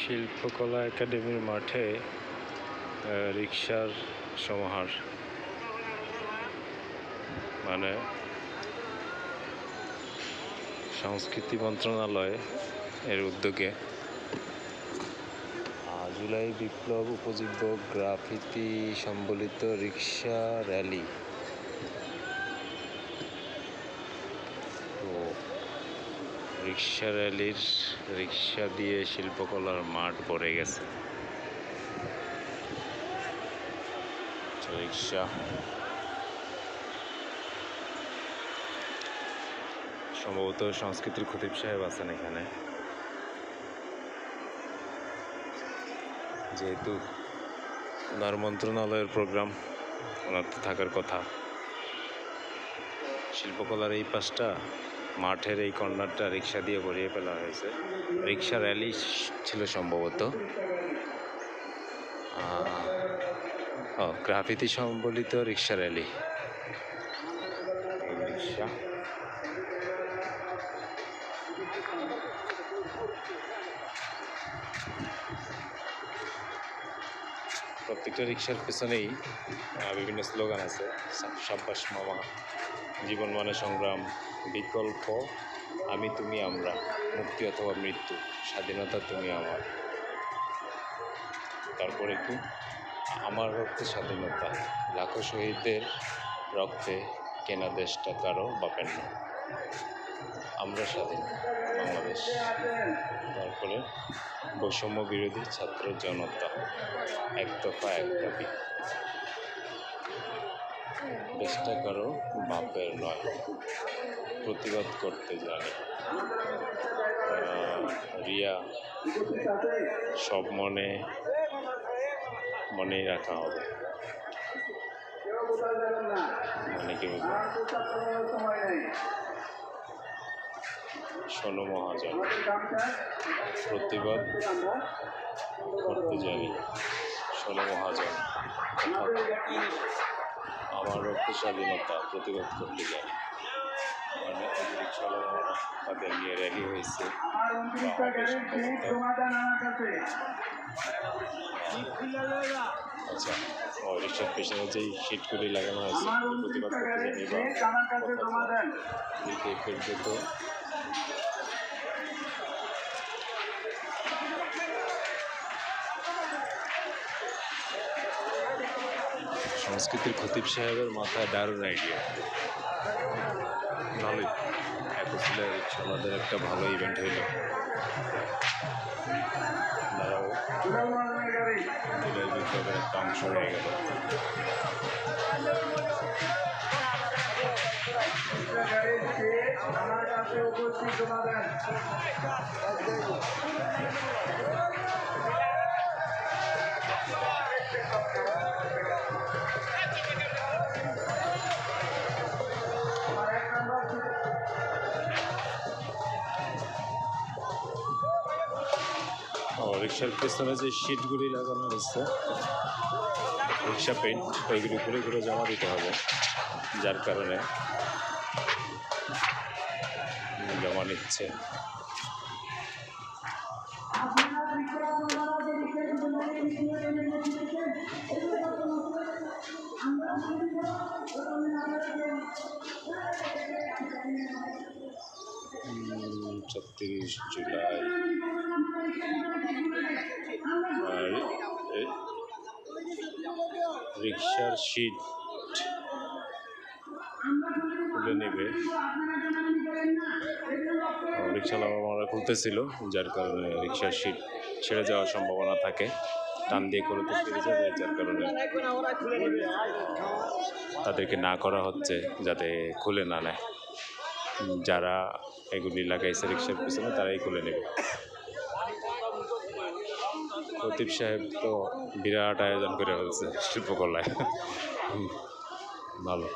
শিল্পকলা একাডেমির মাঠে রিক্সার সমাহার। মানে সংস্কৃতি মন্ত্রণালয় এর উদ্যোগে। জুলাই বিপ্লব উপজীব্য গ্রাফিতি সম্বলিত রিক্সা র্যালি। তো রিক্সা র্যালির, রিক্সা দিয়ে শিল্পকলার মাঠ পড়ে গেছে। রিক্সা। সম্ভবত সংস্কৃতির খতিব সাহেব আছেন এখানে। যেহেতু ওনার মন্ত্রণালয়ের প্রোগ্রাম, ওনার তো থাকার কথা। শিল্পকলার এই পাশটা মাঠের এই কর্নারটা রিক্সা দিয়ে ভরিয়ে ফেলা হয়েছে। রিক্সা র্যালি ছিল সম্ভবত। ও, গ্রাফিতি সম্বলিত রিক্সা র্যালি। রিক্সা। প্রত্যেকটা রিক্সার পেছনেই বিভিন্ন স্লোগান আছে সাব্বাস মামা, জীবন মানে সংগ্রাম, বিকল্প, আমি তুমি আমরা, মুক্তি অথবা মৃত্যু, স্বাধীনতা তুমি আমার। তারপরে কি আমার রক্তে স্বাধীনতা, লাখো শহীদদের রক্তে কেনা দেশটা কারও বাপের না আমরা স্বাধীন বাংলাদেশ। তারপরে বৈষম্য বিরোধী ছাত্র জনতা, এক দফা, এক দাবি। দেশটা কারও বাপের নয়, প্রতিবাদ করতে জানি। রিয়া, সব মনে, মনেই রাখা হবে। মানে কি শোনো মহাজন। প্রতিবাদ করতে জানি শোনো মহাজন আমার রক্ত স্বাধীনতা প্রতিবাদ করতে জানি মানে রিক্সাওয়ালারা তাদের নিয়ে র্যালি হয়েছে। লাগানো হয়েছে প্রতিবাদ করতে বা সংস্কৃতির খতিব সাহেবের মাথায় দারুণ আইডিয়া ভালোই এত ছিল রিক্সাওয়ালাদের একটা ভালো ইভেন্ট হইল। একটা অংশ হয়ে গেল। উপস্থিত রিক্সার পেছনে যে সিটগুলি লাগানো হয়েছে রিক্সা পেন্ট ওইগুলি ঘুরে ঘুরে জমা দিতে হবে, যার কারণে জমা নিচ্ছে। ছত্রিশ জুলাই। রিক্সার সিট খুলে নেবে। রিক্সাওয়ালা আমরা খুলতেছিল, যার কারণে রিক্সার সিট ছেড়ে যাওয়ার সম্ভাবনা থাকে। টান দিয়ে করে তো ছেড়ে যাবে, যার কারণে তাদেরকে না করা হচ্ছে, যাতে খুলে না নেয়। যারা এগুলি লাগাইছে রিক্সার পিছনে, তারাই খুলে নেবে। প্রদীপ সাহেব তো বিরাট আয়োজন করে ফেলছে শিল্পকলায়। ভালো।